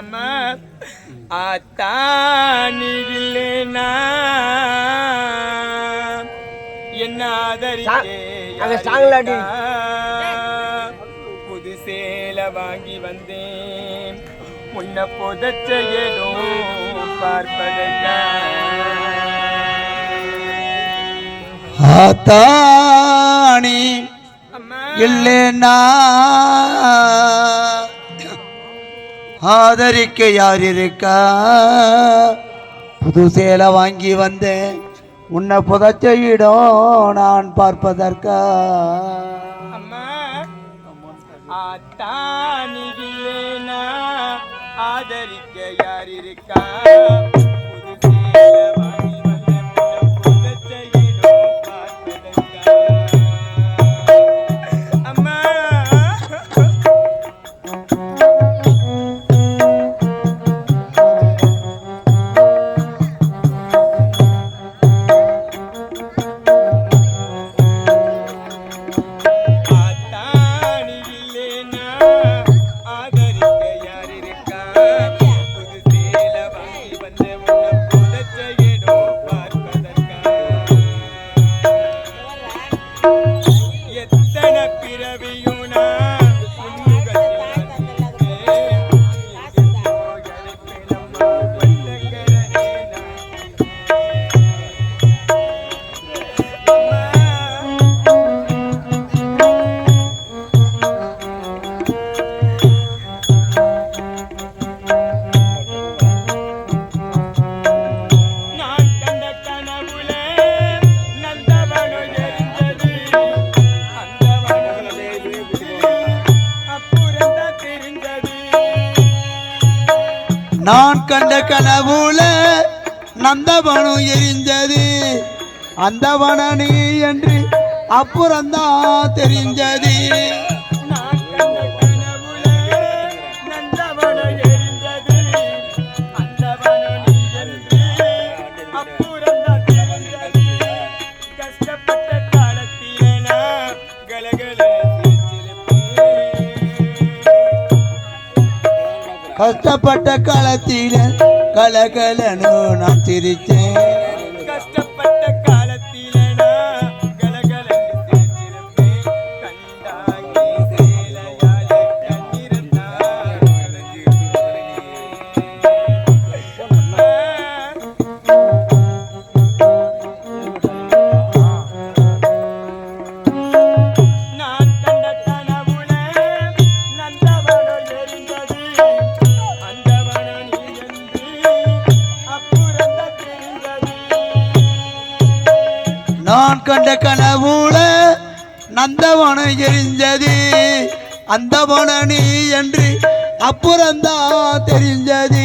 அம்மா ஆத்தானி இல்லைனா என்ன ஆதரிக்கே. புது சேல வாங்கி வந்தேன். முன்ன புதச்ச ஏதோ பார்ப்பதற்கா ஆத்தாணி அம்மா. இல்லைன்னா ஆதரிக்க யார் இருக்கா புது சேலை வாங்கி வந்தேன். உன்னை புதைச்ச இடம் நான் பார்ப்பதற்கா? ஆதரிக்க யார் இருக்கா நான் கண்ட கனவுல நந்தவனம் எரிஞ்சது. அந்த நீ என்று அப்புறம்தான் தெரிஞ்சது. கஷ்டப்பட்ட களத்தில கலகலனு நான் சிரிச்சேன் நான் கண்ட கனவுல நந்தவனம் எரிஞ்சது. அந்த நீ என்று அப்புறம்தான் தெரிஞ்சது.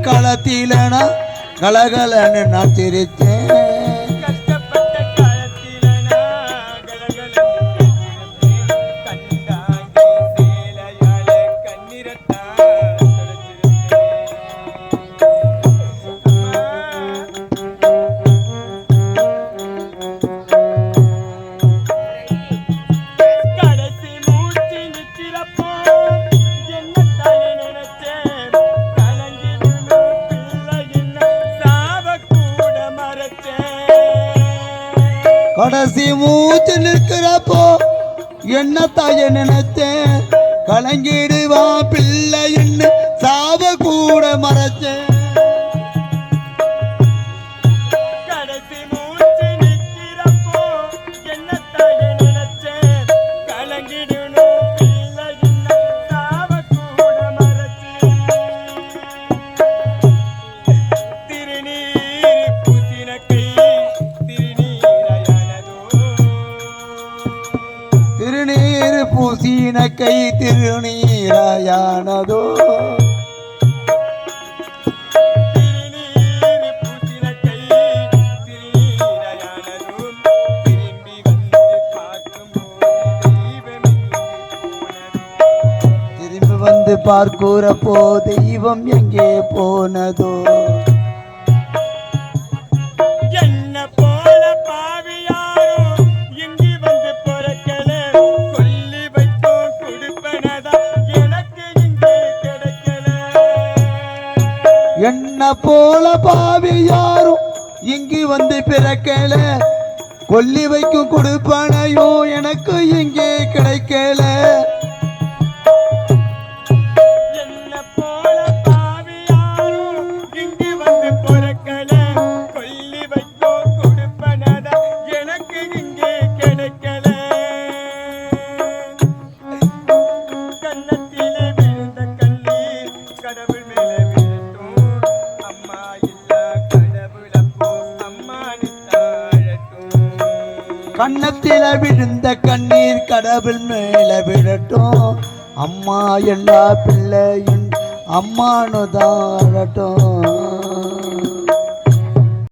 காலத்தில நான் கலகலன்னு நான் சிரிச்சேன் கஷ்டப்பட்ட காலத்தில கடைசி மூச்சு நிற்கிறப்போ என்ன தாய நினைச்சேன் கலங்கிடுவா பிள்ளைன்னு சாவ கூட மறைச்சேன். ஈன கை திருநீராயானதோ திரும்பி வந்து பார்க்கிற போ தெய்வம் எங்கே போனதோ? பாவி யாரும் இங்கு வந்து பிறக்கல. கொல்லி வைக்கும் கொடுப்பனையோ எனக்கு இங்கே கிடைக்கல. கண்ணத்தில விழுந்த கண்ணீர் கடவுள் மேல விழட்டும். அம்மா எல்லா பிள்ளையும் அம்மானு தாழட்டும்.